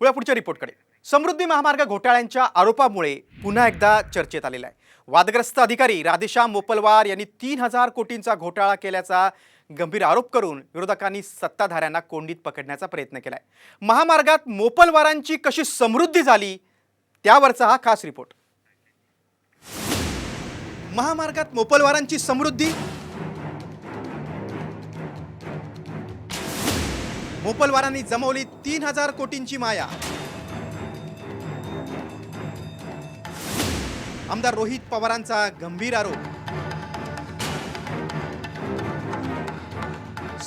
वळूया पुढच्या रिपोर्टकडे. समृद्धी महामार्ग घोटाळ्यांच्या आरोपामुळे पुन्हा एकदा चर्चेत आलेला आहे. वादग्रस्त अधिकारी राधेश्याम मोपलवार यांनी तीन हजार कोटींचा घोटाळा केल्याचा गंभीर आरोप करून विरोधकांनी सत्ताधाऱ्यांना कोंडीत पकडण्याचा प्रयत्न केलाय. महामार्गात मोपलवारांची कशी समृद्धी झाली त्यावरचा हा खास रिपोर्ट. महामार्गात मोपलवारांची समृद्धी मोपलवारांनी जमवली तीन हजार कोटींची माया. आमदार रोहित पवारांचा गंभीर आरोप.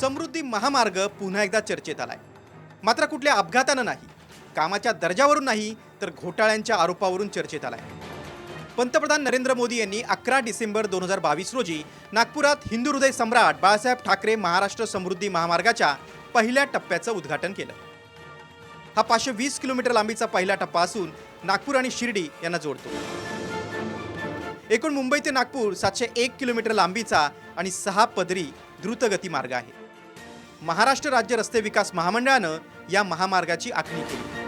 समृद्धी महामार्ग पुन्हा एकदा चर्चेत आलाय. मात्र कुठल्या अपघातानं नाही कामाच्या दर्जावरून नाही तर घोटाळ्यांच्या आरोपावरून चर्चेत आलाय. पंतप्रधान नरेंद्र मोदी यांनी अकरा डिसेंबर दोन हजार बावीस रोजी नागपुरात हिंदू हृदय सम्राट बाळासाहेब ठाकरे महाराष्ट्र समृद्धी महामार्गाच्या पहिल्या टप्प्याचं उद्घाटन केलं. हा पाचशे वीस किलोमीटर लांबीचा पहिला टप्पा असून नागपूर आणि शिर्डी यांना जोडतो. एकूण मुंबई ते नागपूर सातशे एक किलोमीटर लांबीचा आणि सहा पदरी द्रुतगती मार्ग आहे. महाराष्ट्र राज्य रस्ते विकास महामंडळानं या महामार्गाची आखणी केली.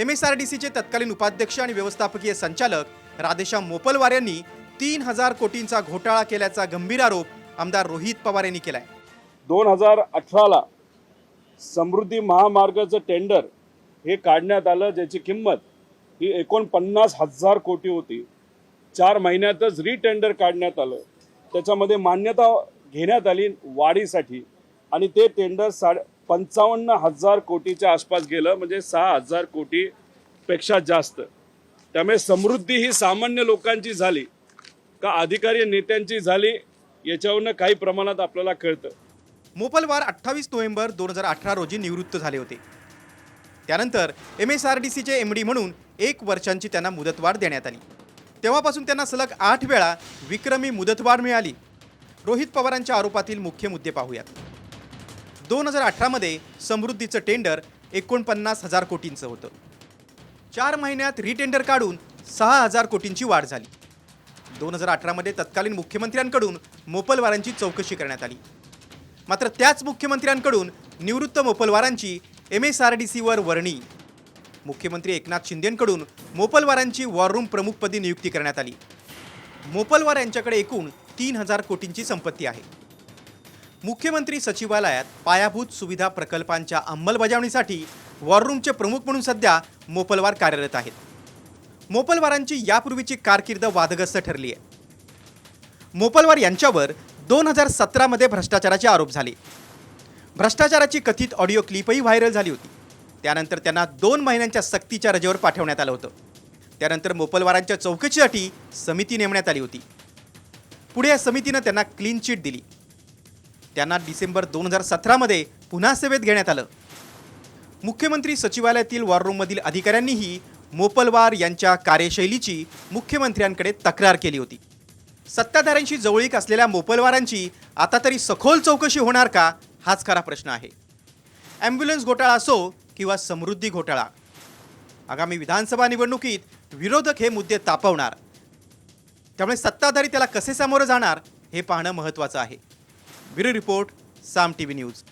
एम एस आर डी सीचे तत्कालीन उपाध्यक्ष आणि व्यवस्थापकीय संचालक राधेश्याम मोपलवार यांनी तीन हजार कोटींचा घोटाळा केल्याचा गंभीर आरोप आमदार रोहित पवार यांनी केलाय. दोन हजार अठराला समृद्धी महामार्गाचं टेंडर हे काढण्यात आलं ज्याची किंमत ही एकोणपन्नास हजार कोटी होती. चार महिन्यातच रिटेंडर काढण्यात आलं. त्याच्यामध्ये मान्यता घेण्यात आली वाढीसाठी. आणि ते टेंडर साडे पंचावन्न हजार कोटीच्या आसपास गेलं म्हणजे सहा हजार कोटीपेक्षा जास्त. त्यामुळे समृद्धी ही सामान्य लोकांची झाली का अधिकारी नेत्यांची झाली याच्यावरनं काही प्रमाणात आपल्याला कळतं. मोपलवार अठ्ठावीस नोव्हेंबर दोन हजार अठरा रोजी निवृत्त झाले होते. त्यानंतर एम एस आर डी सीचे एम डी म्हणून एक वर्षांची त्यांना मुदतवाढ देण्यात आली. तेव्हापासून त्यांना सलग आठ वेळा विक्रमी मुदतवाढ मिळाली. रोहित पवारांच्या आरोपातील मुख्य मुद्दे पाहूयात. दोन हजार अठरामध्ये समृद्धीचं टेंडर एकोणपन्नास हजार कोटींचं होतं. चार महिन्यात रिटेंडर काढून सहा हजार कोटींची वाढ झाली. दोन हजार अठरामध्ये तत्कालीन मुख्यमंत्र्यांकडून मोपलवारांची चौकशी करण्यात आली. मात्र त्याच मुख्यमंत्र्यांकडून निवृत्त मोपलवारांची एम एस आर डी सीवर वर्णी. मुख्यमंत्री एकनाथ शिंदेंकडून मोपलवारांची वॉर रूम प्रमुखपदी नियुक्ती करण्यात आली. मोपलवार यांच्याकडे एकूण तीन हजार कोटींची संपत्ती आहे. मुख्यमंत्री सचिवालयात पायाभूत सुविधा प्रकल्पांच्या अंमलबजावणीसाठी वॉर रूमचे प्रमुख म्हणून सध्या मोपलवार कार्यरत आहेत. मोपलवारांची यापूर्वीची कारकीर्द वादग्रस्त ठरली आहे मोपलवार यांच्यावर दोन हजार सतरामध्ये भ्रष्टाचाराचे आरोप झाले. भ्रष्टाचाराची कथित ऑडिओ क्लिपही व्हायरल झाली होती. त्यानंतर त्यांना दोन महिन्यांच्या सक्तीच्या रजेवर पाठवण्यात आलं होतं. त्यानंतर मोपलवारांच्या चौकशीसाठी समिती नेमण्यात आली होती. पुढे या समितीनं त्यांना क्लीन चिट दिली. त्यांना डिसेंबर दोन हजार सतरामध्ये पुन्हा सेवेत घेण्यात आलं. मुख्यमंत्री सचिवालयातील वॉर रूममधील अधिकाऱ्यांनीही मोपलवार यांच्या कार्यशैलीची मुख्यमंत्र्यांकडे तक्रार केली होती. सत्ताधाऱ्यांशी जवळीक असलेल्या मोपलवारांची आता तरी सखोल चौकशी होणार का? हाच खरा प्रश्न आहे. ॲम्ब्युलन्स घोटाळा असो किंवा समृद्धी घोटाळा आगामी विधानसभा निवडणुकीत विरोधक हे मुद्दे तापवणार. त्यामुळे सत्ताधारी त्याला कसे सामोरं जाणार हे पाहणं महत्त्वाचं आहे. Bureau report Saam T V news.